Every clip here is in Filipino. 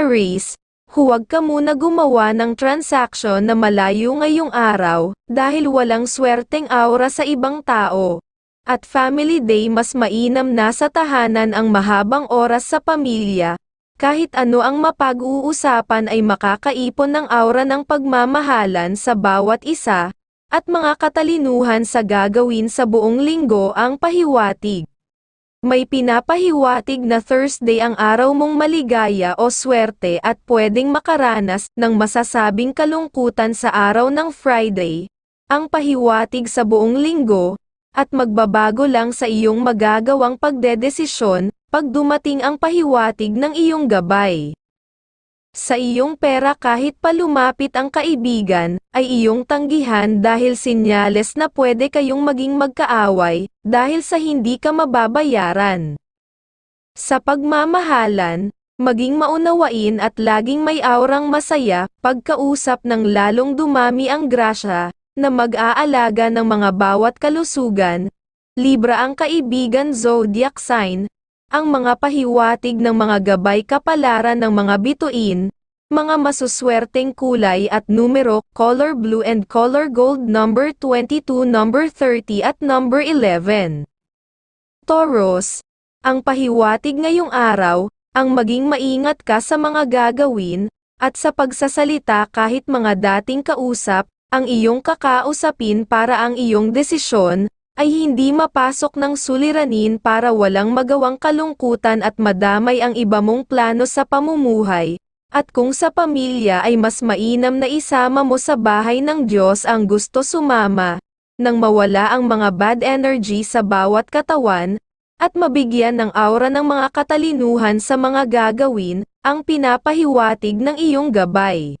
Aries, huwag ka muna gumawa ng transaksyon na malayo ngayong araw, dahil walang swerteng aura sa ibang tao. At family day mas mainam na sa tahanan ang mahabang oras sa pamilya, kahit ano ang mapag-uusapan ay makakaipon ng aura ng pagmamahalan sa bawat isa, at mga katalinuhan sa gagawin sa buong linggo ang pahiwatig. May pinapahiwatig na Thursday ang araw mong maligaya o swerte at pwedeng makaranas ng masasabing kalungkutan sa araw ng Friday, ang pahiwatig sa buong linggo, at magbabago lang sa iyong magagawang pagdedesisyon, pag dumating ang pahiwatig ng iyong gabay. Sa iyong pera kahit pa lumapit ang kaibigan, ay iyong tanggihan dahil sinyales na pwede kayong maging magkaaway, dahil sa hindi ka mababayaran. Sa pagmamahalan, maging maunawain at laging may aurang masaya, pagkausap ng lalong dumami ang grasya, na mag-aalaga ng mga bawat kalusugan, Libra ang kaibigan zodiac sign, ang mga pahiwatig ng mga gabay kapalaran ng mga bituin, mga masuswerteng kulay at numero, color blue and color gold number 22, number 30 at number 11. Taurus, ang pahiwatig ngayong araw, ang maging maingat ka sa mga gagawin, at sa pagsasalita kahit mga dating kausap, ang iyong kakausapin para ang iyong desisyon, ay hindi mapasok ng suliranin para walang magawang kalungkutan at madamay ang iba mong plano sa pamumuhay, at kung sa pamilya ay mas mainam na isama mo sa bahay ng Diyos ang gusto sumama, nang mawala ang mga bad energy sa bawat katawan, at mabigyan ng aura ng mga katalinuhan sa mga gagawin, ang pinapahiwatig ng iyong gabay.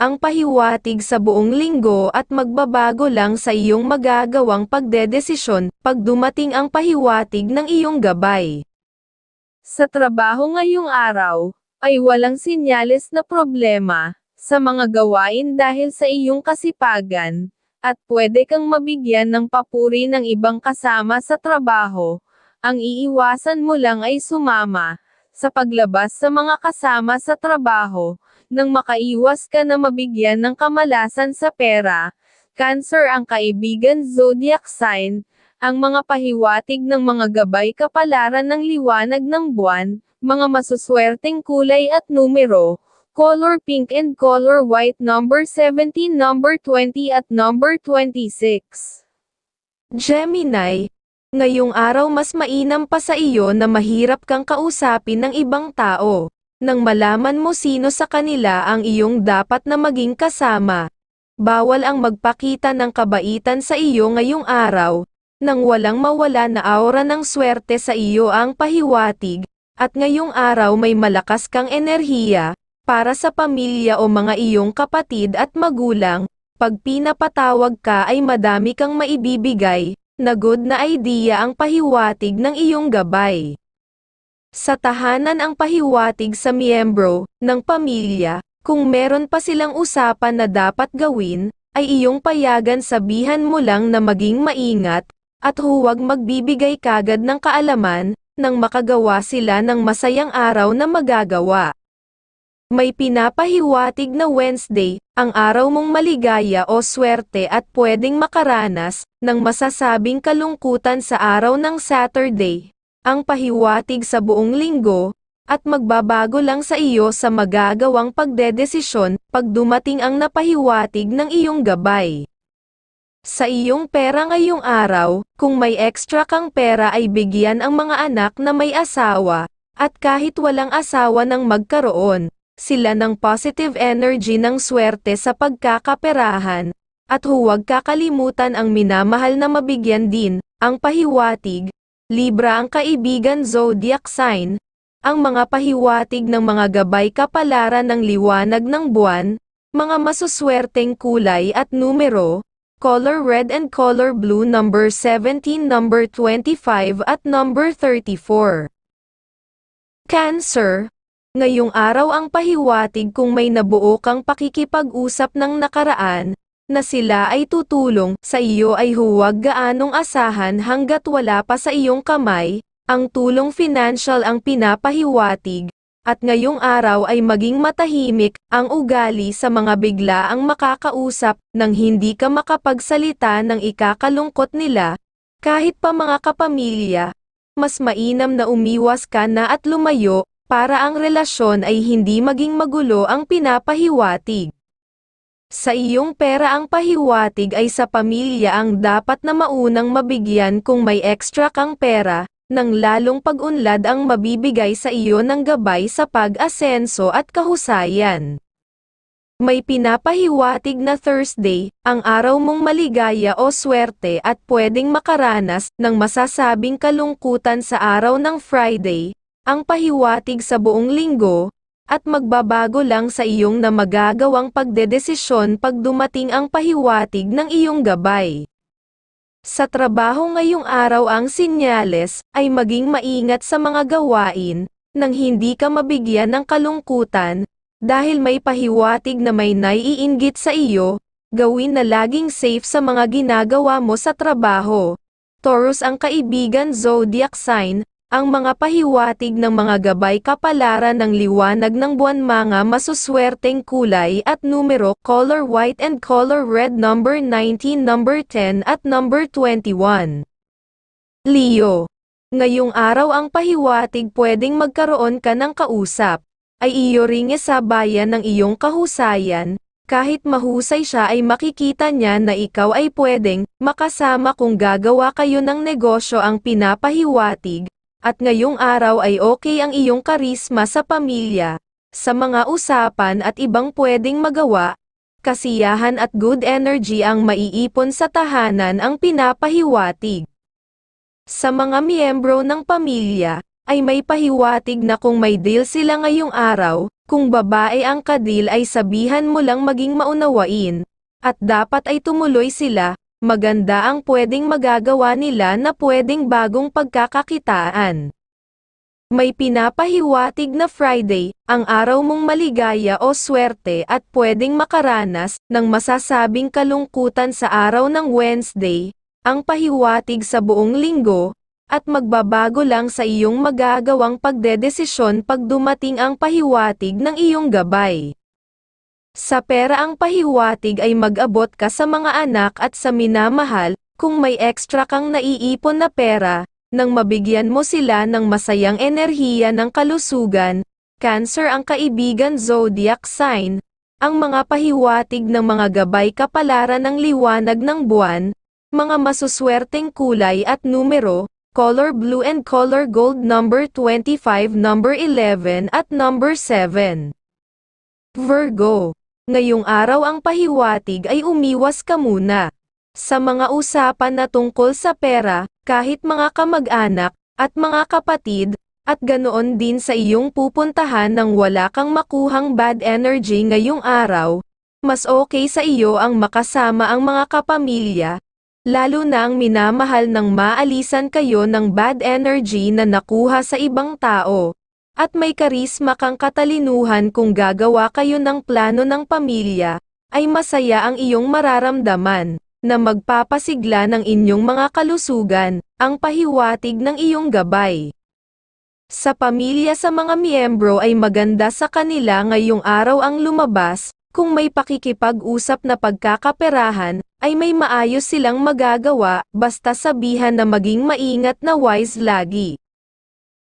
ang pahiwatig sa buong linggo at magbabago lang sa iyong magagawang pagdedesisyon pag dumating ang pahiwatig ng iyong gabay. Sa trabaho ngayong araw, ay walang sinyales na problema sa mga gawain dahil sa iyong kasipagan, at pwede kang mabigyan ng papuri ng ibang kasama sa trabaho. Ang iiwasan mo lang ay sumama sa paglabas sa mga kasama sa trabaho nang makaiwas ka na mabigyan ng kamalasan sa pera. Cancer ang kaibigan zodiac sign, ang mga pahiwatig ng mga gabay kapalaran ng liwanag ng buwan, mga masuswerteng kulay at numero, color pink and color white number 17, number 20 at number 26. Gemini, ngayong araw mas mainam pa sa iyo na mahirap kang kausapin ng ibang tao. Nang malaman mo sino sa kanila ang iyong dapat na maging kasama. Bawal ang magpakita ng kabaitan sa iyo ngayong araw, nang walang mawala na aura ng swerte sa iyo ang pahiwatig, at ngayong araw may malakas kang enerhiya, para sa pamilya o mga iyong kapatid at magulang, pag pinapatawag ka ay madami kang maibibigay, na good na idea ang pahiwatig ng iyong gabay. Sa tahanan ang pahiwatig sa miyembro ng pamilya, kung meron pa silang usapan na dapat gawin, ay iyong payagan sabihan mo lang na maging maingat, at huwag magbibigay kagad ng kaalaman, nang makagawa sila ng masayang araw na magagawa. May pinapahiwatig na Wednesday, ang araw mong maligaya o swerte at pwedeng makaranas, ng masasabing kalungkutan sa araw ng Saturday, ang pahiwatig sa buong linggo, at magbabago lang sa iyo sa magagawang pagdedesisyon pag dumating ang napahiwatig ng iyong gabay. Sa iyong pera ngayong araw, kung may extra kang pera ay bigyan ang mga anak na may asawa, at kahit walang asawa nang magkaroon, sila ng positive energy ng swerte sa pagkakaperahan, at huwag kakalimutan ang minamahal na mabigyan din, ang pahiwatig, Libra ang kaibigan zodiac sign, ang mga pahiwatig ng mga gabay kapalaran ng liwanag ng buwan, mga masuswerteng kulay at numero, color red and color blue number 17, number 25 at number 34. Cancer, ngayong araw ang pahiwatig kung may nabuo kang pakikipag-usap ng nakaraan, na sila ay tutulong sa iyo ay huwag gaanong asahan hanggat wala pa sa iyong kamay, ang tulong financial ang pinapahiwatig, at ngayong araw ay maging matahimik ang ugali sa mga bigla ang makakausap nang hindi ka makapagsalita ng ikakalungkot nila, kahit pa mga kapamilya, mas mainam na umiwas ka na at lumayo, para ang relasyon ay hindi maging magulo ang pinapahiwatig. Sa iyong pera ang pahiwatig ay sa pamilya ang dapat na maunang mabigyan kung may extra kang pera, nang lalong pag-unlad ang mabibigay sa iyo ng gabay sa pag-asenso at kahusayan. May pinapahiwatig na Thursday, ang araw mong maligaya o swerte at pwedeng makaranas ng masasabing kalungkutan sa araw ng Friday, ang pahiwatig sa buong linggo, at magbabago lang sa iyong na magagawang pagdedesisyon pag dumating ang pahiwatig ng iyong gabay. Sa trabaho ngayong araw ang sinyales ay maging maingat sa mga gawain, nang hindi ka mabigyan ng kalungkutan, dahil may pahiwatig na may naiinggit sa iyo, gawin na laging safe sa mga ginagawa mo sa trabaho. Taurus ang kaibigan zodiac sign, ang mga pahiwatig ng mga gabay kapalaran ng liwanag ng buwan mga masuswerteng kulay at numero color white and color red number 19 number 10 at number 21. Leo. Ngayong araw ang pahiwatig pwedeng magkaroon ka ng kausap, ay iyo ring sabayan ng iyong kahusayan, kahit mahusay siya ay makikita niya na ikaw ay pwedeng makasama kung gagawa kayo ng negosyo ang pinapahiwatig, at ngayong araw ay okay ang iyong karisma sa pamilya, sa mga usapan at ibang pwedeng magawa, kasiyahan at good energy ang maiipon sa tahanan ang pinapahiwatig. Sa mga miyembro ng pamilya, ay may pahiwatig na kung may deal sila ngayong araw, kung babae ang kadil ay sabihan mo lang maging maunawain, at dapat ay tumuloy sila, maganda ang pwedeng magagawa nila na pwedeng bagong pagkakakitaan. May pinapahiwatig na Friday, ang araw mong maligaya o swerte at pwedeng makaranas ng masasabing kalungkutan sa araw ng Wednesday, ang pahiwatig sa buong linggo, at magbabago lang sa iyong magagawang pagdedesisyon pag dumating ang pahiwatig ng iyong gabay. Sa pera ang pahiwatig ay mag-abot ka sa mga anak at sa minamahal, kung may extra kang naiipon na pera, nang mabigyan mo sila ng masayang enerhiya ng kalusugan, Cancer ang kaibigan zodiac sign, ang mga pahiwatig ng mga gabay kapalaran ng liwanag ng buwan, mga masuswerteng kulay at numero, color blue and color gold number 25 number 11 at number 7. Virgo. Ngayong araw ang pahiwatig ay umiwas ka muna. Sa mga usapan na tungkol sa pera, kahit mga kamag-anak, at mga kapatid, at ganoon din sa iyong pupuntahan nang wala kang makuhang bad energy ngayong araw, mas okay sa iyo ang makasama ang mga kapamilya, lalo na ang minamahal ng maalisan kayo ng bad energy na nakuha sa ibang tao. At may karisma kang katalinuhan kung gagawa kayo ng plano ng pamilya, ay masaya ang iyong mararamdaman, na magpapasigla ng inyong mga kalusugan, ang pahiwatig ng iyong gabay. Sa pamilya sa mga miyembro ay maganda sa kanila ngayong araw ang lumabas, kung may pakikipag-usap na pagkakaperahan, ay may maayos silang magagawa, basta sabihan na maging maingat na wise lagi.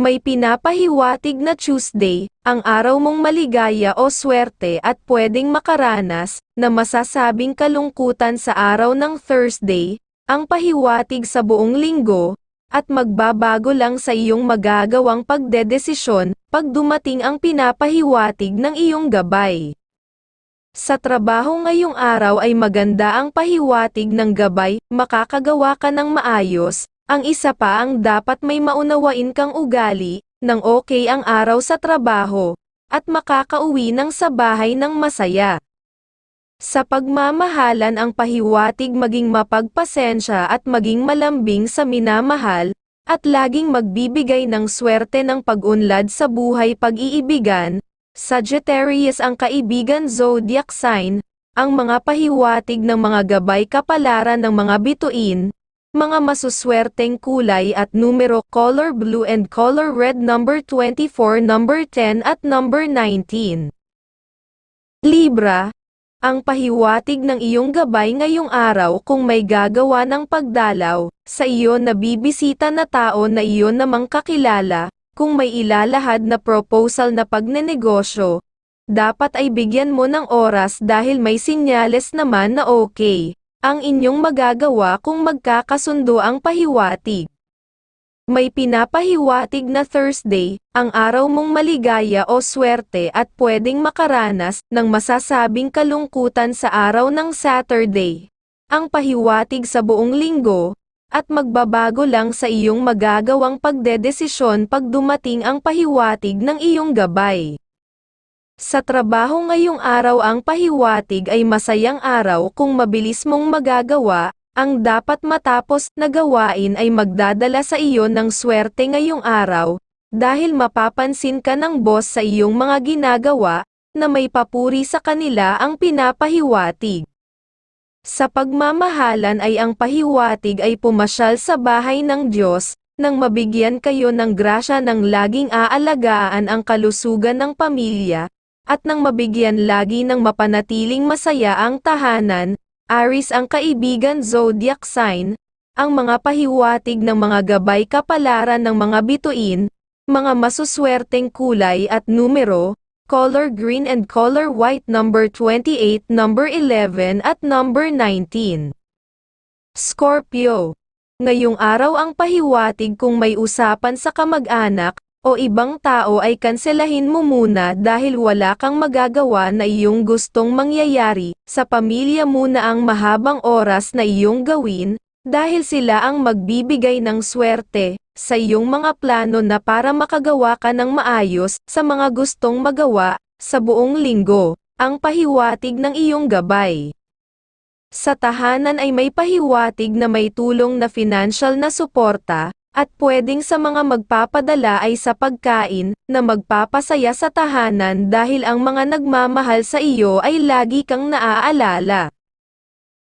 May pinapahiwatig na Tuesday, ang araw mong maligaya o swerte at pwedeng makaranas, na masasabing kalungkutan sa araw ng Thursday, ang pahiwatig sa buong linggo, at magbabago lang sa iyong magagawang pagdedesisyon, pag dumating ang pinapahiwatig ng iyong gabay. Sa trabaho ngayong araw ay maganda ang pahiwatig ng gabay, makakagawa ka ng maayos, ang isa pa ang dapat may maunawain kang ugali, nang okay ang araw sa trabaho, at makakauwi ng sa bahay ng masaya. Sa pagmamahalan ang pahiwatig maging mapagpasensya at maging malambing sa minamahal, at laging magbibigay ng swerte ng pag-unlad sa buhay pag-iibigan. Sagittarius ang kaibigan zodiac sign, ang mga pahiwatig ng mga gabay kapalaran ng mga bituin, mga masuswerteng kulay at numero color blue and color red number 24 number 10 at number 19. Libra, ang pahiwatig ng iyong gabay ngayong araw kung may gagawa ng pagdalaw, sa iyo na bibisita na tao na iyon namang kakilala, kung may ilalahad na proposal na pagnenegosyo, dapat ay bigyan mo ng oras dahil may sinyales naman na okay, ang inyong magagawa kung magkakasundo ang pahiwatig. May pinapahiwatig na Thursday, ang araw mong maligaya o swerte at pwedeng makaranas ng masasabing kalungkutan sa araw ng Saturday. Ang pahiwatig sa buong linggo, at magbabago lang sa iyong magagawang pagdedesisyon pag dumating ang pahiwatig ng iyong gabay. Sa trabaho ngayong araw ang pahiwatig ay masayang araw kung mabilis mong magagawa, ang dapat matapos na gawain ay magdadala sa iyo ng swerte ngayong araw, dahil mapapansin ka ng boss sa iyong mga ginagawa, na may papuri sa kanila ang pinapahiwatig. Sa pagmamahalan ay ang pahiwatig ay pumasyal sa bahay ng Diyos, nang mabigyan kayo ng grasya ng laging aalagaan ang kalusugan ng pamilya, at nang mabigyan lagi ng mapanatiling masaya ang tahanan, Aris ang kaibigan zodiac sign, ang mga pahiwatig ng mga gabay kapalaran ng mga bituin, mga masuswerteng kulay at numero, color green and color white number 28, number 11 at number 19. Scorpio. Ngayong araw ang pahiwatig kung may usapan sa kamag-anak, o ibang tao ay kanselahin mo muna dahil wala kang magagawa na iyong gustong mangyayari, sa pamilya muna ang mahabang oras na iyong gawin, dahil sila ang magbibigay ng swerte, sa iyong mga plano na para makagawa ka ng maayos, sa mga gustong magawa, sa buong linggo, ang pahiwatig ng iyong gabay. Sa tahanan ay may pahiwatig na may tulong na financial na suporta, at pwedeng sa mga magpapadala ay sa pagkain, na magpapasaya sa tahanan dahil ang mga nagmamahal sa iyo ay lagi kang naaalala.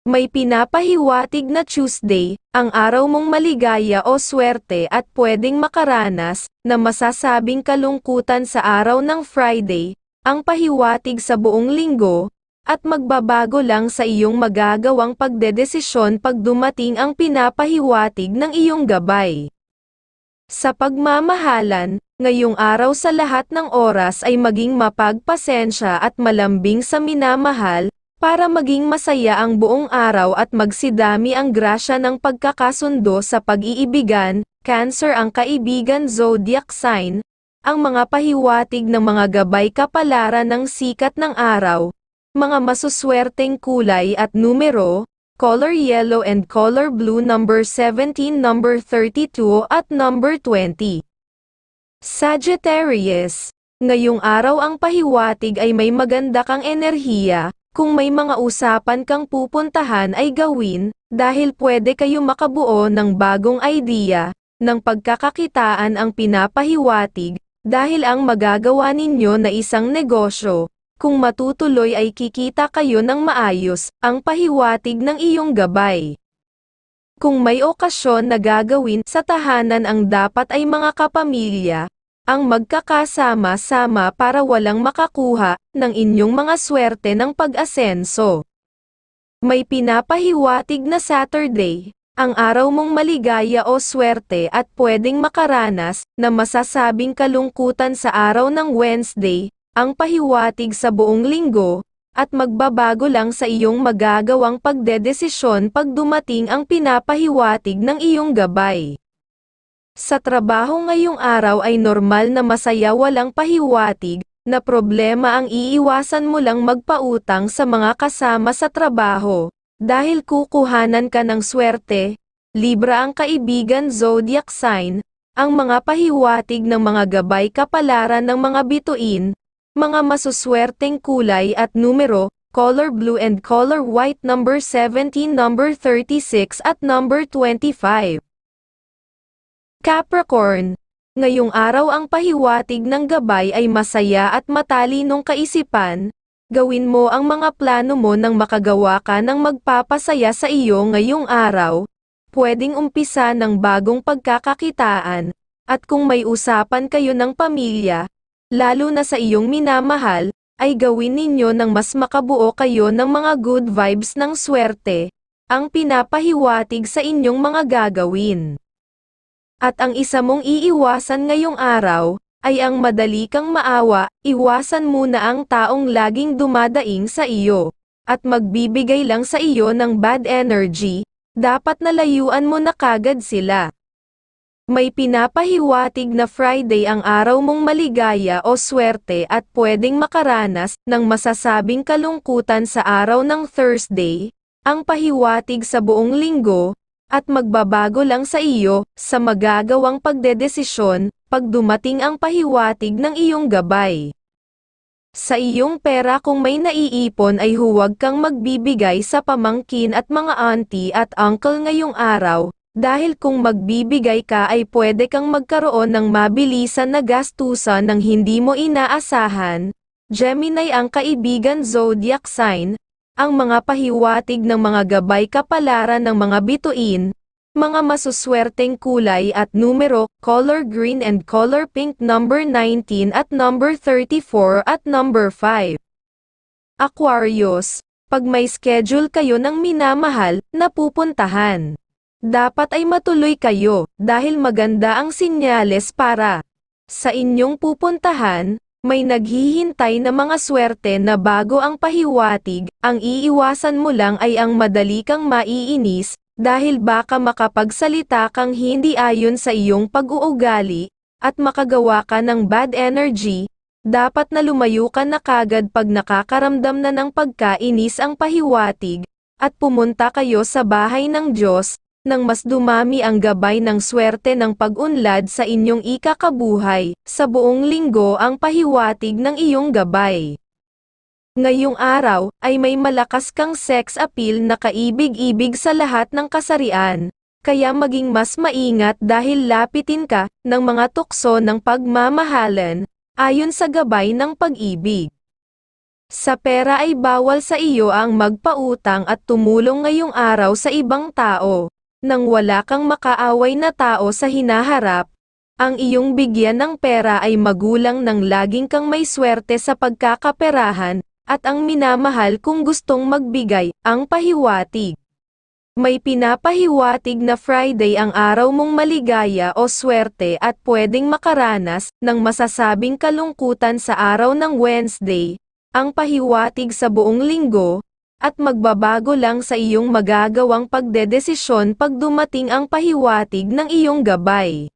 May pinapahiwatig na Tuesday, ang araw mong maligaya o swerte at pwedeng makaranas, na masasabing kalungkutan sa araw ng Friday, ang pahiwatig sa buong linggo, at magbabago lang sa iyong magagawang pagdedesisyon pag dumating ang pinapahiwatig ng iyong gabay. Sa pagmamahalan, ngayong araw sa lahat ng oras ay maging mapagpasensya at malambing sa minamahal, para maging masaya ang buong araw at magsidami ang grasya ng pagkakasundo sa pag-iibigan, Cancer ang kaibigan zodiac sign, ang mga pahiwatig ng mga gabay kapalaran ng sikat ng araw, mga masuswerteng kulay at numero, color yellow and color blue number 17 number 32 at number 20. Sagittarius, ngayong araw ang pahiwatig ay may maganda kang enerhiya, kung may mga usapan kang pupuntahan ay gawin, dahil pwede kayo makabuo ng bagong idea, ng pagkakakitaan ang pinapahiwatig, dahil ang magagawa ninyo na isang negosyo, kung matutuloy ay kikita kayo ng maayos, ang pahiwatig ng iyong gabay. Kung may okasyon na gagawin sa tahanan ang dapat ay mga kapamilya, ang magkakasama-sama para walang makakuha ng inyong mga swerte ng pag-asenso. May pinapahiwatig na Saturday, ang araw mong maligaya o swerte at pwedeng makaranas na masasabing kalungkutan sa araw ng Wednesday, ang pahiwatig sa buong linggo, at magbabago lang sa iyong magagawang pagdedesisyon pag dumating ang pinapahiwatig ng iyong gabay. Sa trabaho ngayong araw ay normal na masaya walang pahiwatig, na problema ang iiwasan mo lang magpautang sa mga kasama sa trabaho, dahil kukuhanan ka ng swerte, Libra ang kaibigan zodiac sign, ang mga pahiwatig ng mga gabay kapalaran ng mga bituin, mga masuswerteng kulay at numero, color blue and color white number 17, number 36 at number 25. Capricorn, ngayong araw ang pahiwatig ng gabay ay masaya at matalinong kaisipan, gawin mo ang mga plano mo nang makagawa ka ng magpapasaya sa iyo ngayong araw, pwedeng umpisa ng bagong pagkakakitaan, at kung may usapan kayo ng pamilya, lalo na sa iyong minamahal, ay gawin ninyo ng mas makabuo kayo ng mga good vibes ng swerte, ang pinapahiwatig sa inyong mga gagawin. At ang isa mong iiwasan ngayong araw, ay ang madali kang maawa, iwasan muna ang taong laging dumadaing sa iyo, at magbibigay lang sa iyo ng bad energy, dapat nalayuan mo na kagad sila. May pinapahiwatig na Friday ang araw mong maligaya o swerte at pwedeng makaranas ng masasabing kalungkutan sa araw ng Thursday, ang pahiwatig sa buong linggo, at magbabago lang sa iyo, sa magagawang pagdedesisyon, pag dumating ang pahiwatig ng iyong gabay. Sa iyong pera kung may naiipon ay huwag kang magbibigay sa pamangkin at mga auntie at uncle ngayong araw, dahil kung magbibigay ka ay pwede kang magkaroon ng mabilisan na gastusan ng hindi mo inaasahan. Gemini ang kaibigan zodiac sign, ang mga pahiwatig ng mga gabay kapalaran ng mga bituin, mga masuswerteng kulay at numero, color green and color pink number 19 at number 34 at number 5. Aquarius, pag may schedule kayo ng minamahal na pupuntahan, dapat ay matuloy kayo dahil maganda ang sinyales para sa inyong pupuntahan, may naghihintay na mga swerte na bago ang pahiwatig, ang iiwasan mo lang ay ang madali kang maiinis, dahil baka makapagsalita kang hindi ayon sa iyong pag-uugali, at makagawa ka ng bad energy, dapat na lumayo ka na kagad pag nakakaramdam na ng pagkainis ang pahiwatig, at pumunta kayo sa bahay ng Diyos, nang mas dumami ang gabay ng swerte ng pag-unlad sa inyong ikakabuhay, sa buong linggo ang pahiwatig ng iyong gabay. Ngayong araw, ay may malakas kang sex appeal na kaibig-ibig sa lahat ng kasarian, kaya maging mas maingat dahil lapitin ka ng mga tukso ng pagmamahalan, ayon sa gabay ng pag-ibig. Sa pera ay bawal sa iyo ang magpautang at tumulong ngayong araw sa ibang tao, nang wala kang makaaway na tao sa hinaharap, ang iyong bigyan ng pera ay magulang ng laging kang may swerte sa pagkakaperahan, at ang minamahal kung gustong magbigay, ang pahiwatig. May pinapahiwatig na Friday ang araw mong maligaya o swerte at pwedeng makaranas ng masasabing kalungkutan sa araw ng Wednesday, ang pahiwatig sa buong linggo, at magbabago lang sa iyong magagawang pagdedesisyon pag dumating ang pahiwatig ng iyong gabay.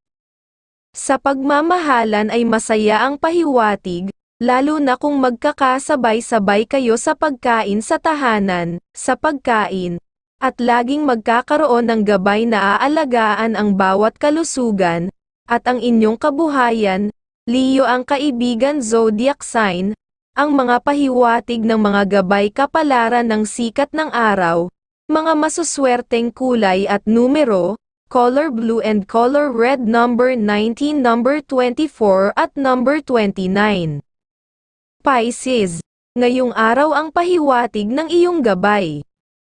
Sa pagmamahalan ay masaya ang pahiwatig, lalo na kung magkakasabay-sabay kayo sa pagkain sa tahanan, sa pagkain, at laging magkakaroon ng gabay na aalagaan ang bawat kalusugan, at ang inyong kabuhayan, Leo ang kaibigan zodiac sign, ang mga pahiwatig ng mga gabay kapalaran ng sikat ng araw, mga masuswerteng kulay at numero, color blue and color red number 19 number 24 at number 29. Pisces, ngayong araw ang pahiwatig ng iyong gabay.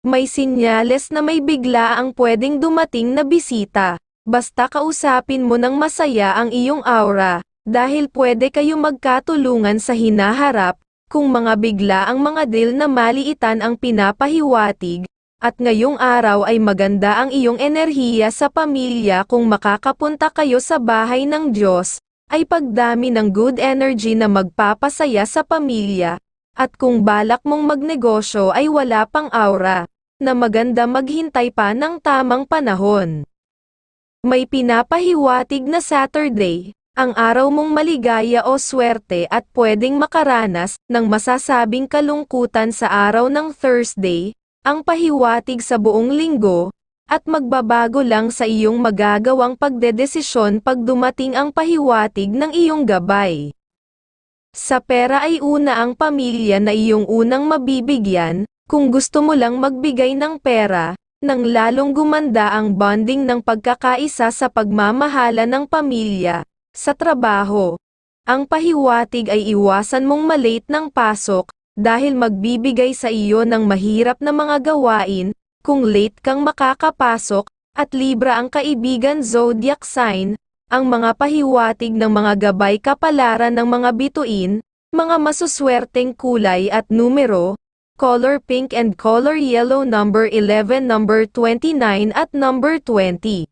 May sinyales na may bigla ang pwedeng dumating na bisita, basta kausapin mo ng masaya ang iyong aura, dahil pwede kayo magkatulungan sa hinaharap, kung mga bigla ang mga deal na maliitan ang pinapahiwatig, at ngayong araw ay maganda ang iyong enerhiya sa pamilya kung makakapunta kayo sa bahay ng Diyos, ay pagdami ng good energy na magpapasaya sa pamilya, at kung balak mong magnegosyo ay wala pang aura, na maganda maghintay pa ng tamang panahon. May pinapahiwatig na Saturday, ang araw mong maligaya o swerte at pwedeng makaranas ng masasabing kalungkutan sa araw ng Thursday, ang pahiwatig sa buong linggo, at magbabago lang sa iyong magagawang pagdedesisyon pag dumating ang pahiwatig ng iyong gabay. Sa pera ay una ang pamilya na iyong unang mabibigyan, kung gusto mo lang magbigay ng pera, nang lalong gumanda ang bonding ng pagkakaisa sa pagmamahala ng pamilya, sa trabaho. Ang pahiwatig ay iwasan mong malate ng pasok, dahil magbibigay sa iyo ng mahirap na mga gawain, kung late kang makakapasok, at Libra ang kaibigan zodiac sign, ang mga pahiwatig ng mga gabay kapalaran ng mga bituin, mga masuswerteng kulay at numero, color pink and color yellow number 11 number 29 at number 20.